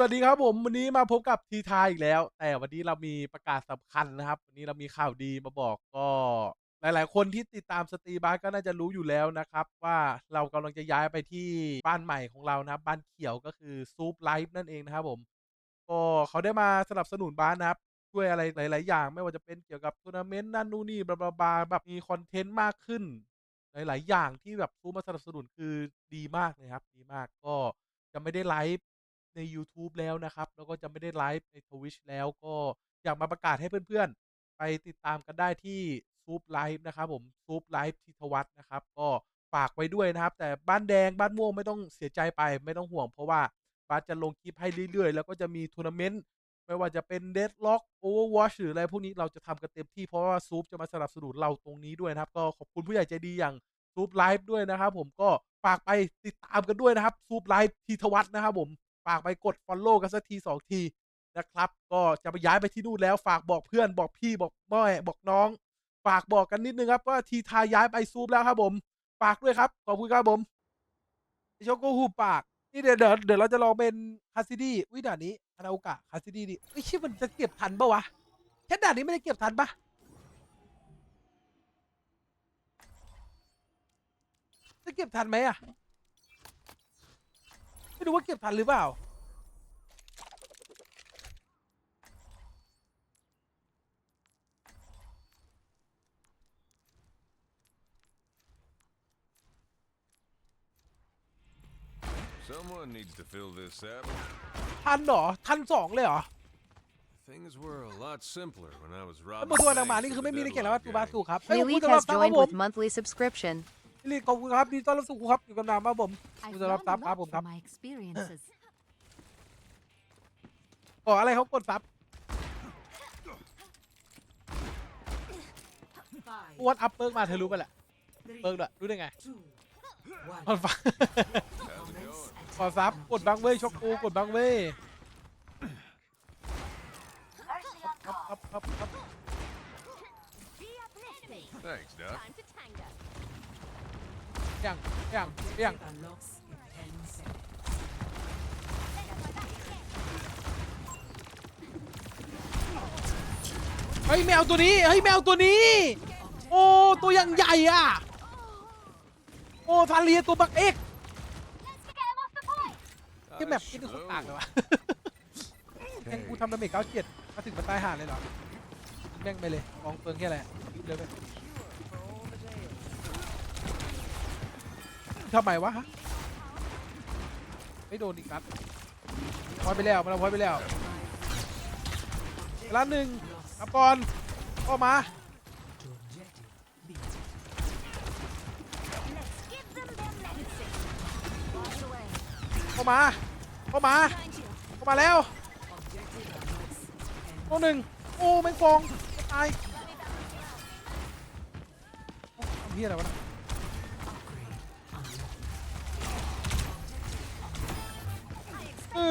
สวัสดีครับผมวันนี้มาพบกับทีทายอีกแล้ว แต่วันนี้เรามีประกาศสำคัญนะครับ วันนี้เรามีข่าวดีมาบอกก็หลาย ๆ คนที่ติดตามสตรีบาร์ก็น่าจะรู้อยู่แล้วนะครับ ว่าเรากำลังจะย้ายไปที่บ้านใหม่ของเรานะครับ บ้านเขียวก็คือซูปไลฟ์นั่นเองนะครับผม ก็เขาได้มาสนับสนุนบ้านนะครับช่วยอะไรหลาย ๆ อย่าง ไม่ว่าจะเป็นเกี่ยวกับทัวร์นาเมนต์นั่นนู่นนี่บลาบลาแบบมีคอนเทนต์มากขึ้น หลาย ๆ อย่างที่แบบซูมาสนับสนุนคือดีมากเลยครับ ดีมากก็จะไม่ได้ไลฟ์ ในยูทูบแล้วนะครับ แล้วก็จะไม่ได้ไลฟ์ใน Twitch แล้วก็อยากมาประกาศให้เพื่อนๆ ไปติดตามกันได้ที่ซูปไลฟ์นะครับผมซูปไลฟ์ทิทวัฒนะครับ ก็ฝากไว้ด้วยนะครับ แต่บ้านแดงบ้านม่วงไม่ต้องเสียใจไปไม่ต้องห่วง เพราะว่าบาสจะลงคลิปให้เรื่อยๆ แล้วก็จะมีทัวร์นาเมนต์ไม่ว่าจะเป็น Deadlock Overwatch หรืออะไรพวกนี้เราจะทำกันเต็มที่เพราะว่าซูปจะมาสนับสนุนเราตรงนี้ด้วยนะครับ ก็ขอบคุณผู้ใหญ่ใจดีอย่างซูปไลฟ์ด้วยนะครับ ผมก็ฝากไปติดตามกันด้วยนะครับซูปไลฟ์ทิทวัฒนะครับผม ฝากไปกด Follow กันสักทีสองทีนะครับ ก็จะไปย้ายไปที่นู่นแล้วฝากบอกเพื่อนบอกพี่บอกแม่บอกน้อง ฝากบอกกันนิดนึงครับว่าทีทาย้ายไปซูปแล้วครับผมฝากด้วยครับขอบคุณครับผมโชโกหูปากนี่เดี๋ยวเดี๋ยวเราจะลองเป็นคาซิดี้วิด่านนี้คานาโอกะคาซิดี้ดิไอ้ยชิบมันจะเก็บทันปะวะแค่ด่านนี้ไม่ได้เก็บทันปะจะเก็บทันไหมอะไม่รู้ว่าเก็บทันหรือเปล่า Someone needs to fill this saddle. ทันเหรอ ทันสองเลยเหรอ Things were a lot simpler when I was แล้ว robbing บนตัวหนังหมา banks นี่ for คือ the ไม่มีในเขียนแล้วว่า Deadlock ตูบา gang. สูครับเฮ้ยขอบคุ Lily ณสำหรับ has ซับครับ joined ผม with monthly subscription. ลิลิขอบคุณครับดีต้อนรับสู่ครูครับอยู่กับนามครับผม I've User of learned a Tap, lot ครับผมครับ from my experiences. ขออะไรเขากดซับอ้วนอัพเปิร์กมาเธอรู้ไปแหละเปิร์กด้วยรู้ได้ไงขอฟัง How's it going? ขอซับกดบังเว้ยช็อกกูกดบังเว้ยครับครับครับครับ Thanks, Doc. ยังยังยังเฮ้ยแมวตัวนี้เฮ้ยแมวตัวนี้ โอ้ตัวยังใหญ่อะ โอ้ทาเลียตัวบักเอ็ก ที่แมปที่เป็นคนต่างเลยวะแม่งกูทำดาเมจเก้าเจ็ดมาถึงมันตายห่าเลยเหรอแม่งไปเลยกองเปิงแค่ไหนยึดเลยไปทำไมวะฮะไม่โดนอีกนัดพอยไปแล้วมันเอาพอยไปแล้วร้านหนึ่งอัปปอนก็มาเข้ามา เข้ามา เข้ามาแล้วตัวหนึ่งโอ้แม่งฟองตายทำเพี้ยอะไรวะเออ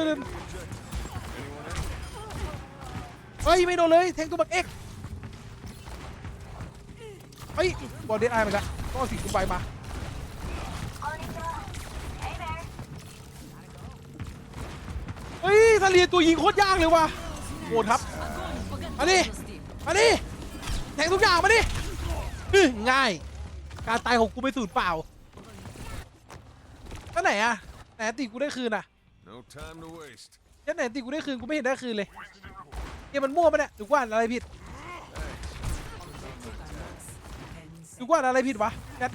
เฮ้ย ไม่โดนเลย แทงตัวบักเอ็กซ์เฮ้ย บอลเดนไอเหมือนกันต้องเอาสีกุมใบมา เฮ้ยทะเลตัวยิงโคตรยากเลยว่ะโหดครับมาดิมาดิแทงทุกอย่างมาดิง่าย การตายของกูไม่สูญเปล่าแล้วไหนอะไหนตีกูได้คืนอะ No time to waste. ยันไหนตีกูได้คืนกูไม่เห็นได้คืนเลยเกมมันมั่วปะเนี่ยหรือว่าอะไรผิดหรือว่าอะไรผิดวะแคท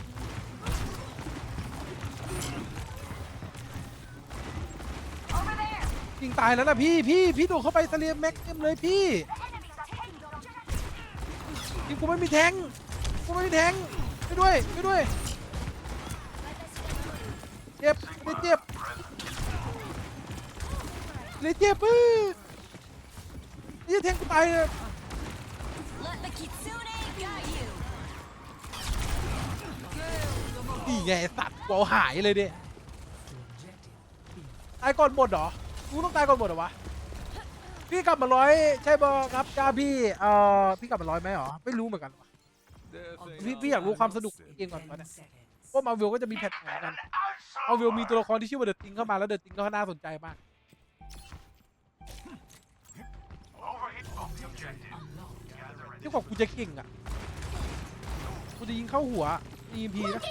ยิงตายแล้วนะพี่พี่พี่โดดเข้าไปทะเลแม็กเต็มเลยพี่ยิงกูไม่มีแทงกูไม่มีแทงช่วยด้วยช่วยด้วยเจ็บไม่เจ็บเลยเจ็บปื้อนี่แทงกูตายเลยนี่ไงสัตว์กูเอาหายเลยดิตายก่อนหมดเหรอ กูต้องตายก่อนหมดหรอวะ พี่กลับมาร้อยใช่ปะครับจ้าพี่เอ่อพี่กลับมาร้อยไหมหรอ ไม่รู้เหมือนกันวะพี่พี่อยากรู้ความสนุกของเกมก่อนตอนเนี่ยพวกมาวิวก็จะมีแพทเทิร์นกันเอาวิวมีตัวละครที่ชื่อว่าเดอะติงเข้ามาแล้วเดอะติงก็น่าสนใจมาก ที่บอกกูจะเก่งอะ กูจะยิงเข้าหัว EMP นะ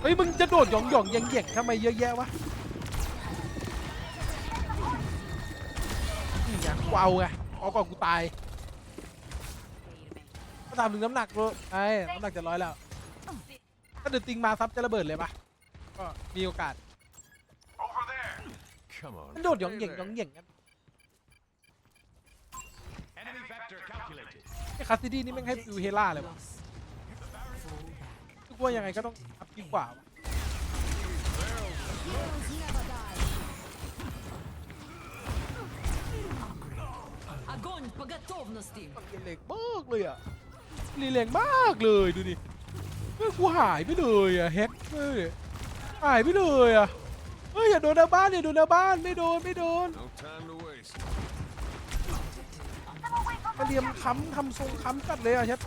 เฮ้ยมึงจะโดดหยองหยองๆแยงแยงๆทำไมเยอะแยะวะนี่ไงกูเอาไงเอาก่อนกูตายก็ตามถึงน้ำหนักเลยไอ้น้ำหนักจะร้อยแล้วถ้าเดือดติงมาซับจะระเบิดเลยปะก็มีโอกาส Come on. มันโดดหยองเหย่งหยองเหย่งกัน Enemy vector calculated. ไอ้คาสซิดี้นี่แม่งให้ฟิวเฮล่าเลยวะทุก ว่ายังไงก็ต้องอัพดีกว่ามัเล็กมากเลยอะรีแรงมากเลยดูดิเม่กูหายไปเลยอะแฮกเฮ้ยหายไปเลยอะเฮ้ยอย่าโดนหน้าบ้านเนี่ยโดนหน้าบ้านไม่โดนไม่โดนมาเรียมค้ำทำทรงค้ำกัดเลยอะแชท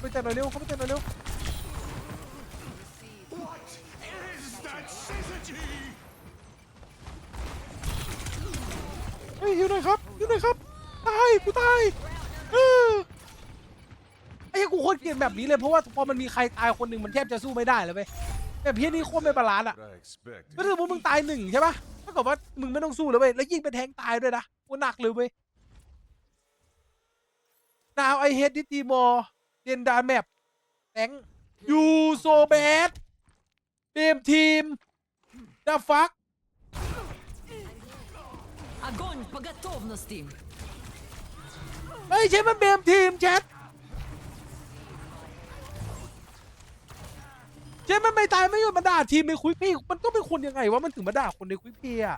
ไปจัดหน่อยเร็วเขาไปจัดหน่อยเร็วเฮ้ยอยู่หน่อยครับอยู่หน่อยครับตายกูตายเออไอ้เหี้ยกูโคตรเกลียดแบบนี้เลยเพราะว่าพอมันมีใครตายคนหนึ่งมันแทบจะสู้ไม่ได้เลยเว้ยแบบพี่นี่โคตรไม่บาลานซ์อะ What I expected. ก็คือว่ามึงตายหนึ่งใช่ปะเท่ากับว่ามึงไม่ต้องสู้เลยเว้ย แล้วยิ่งเป็นแทงตายด้วยนะกูหนักเลยเว้ย Now I hate this more than the map thank you so bad เบมทีม the fuck Огонь по готовности. ไม่ใช่มันเบมทีมแชทเช่มันไม่ตายไม่หยุดมันด่าทีมในคุยพี่ มันต้องเป็นคนยังไงวะมันถึงมาด่าคนในคุยพี่อะ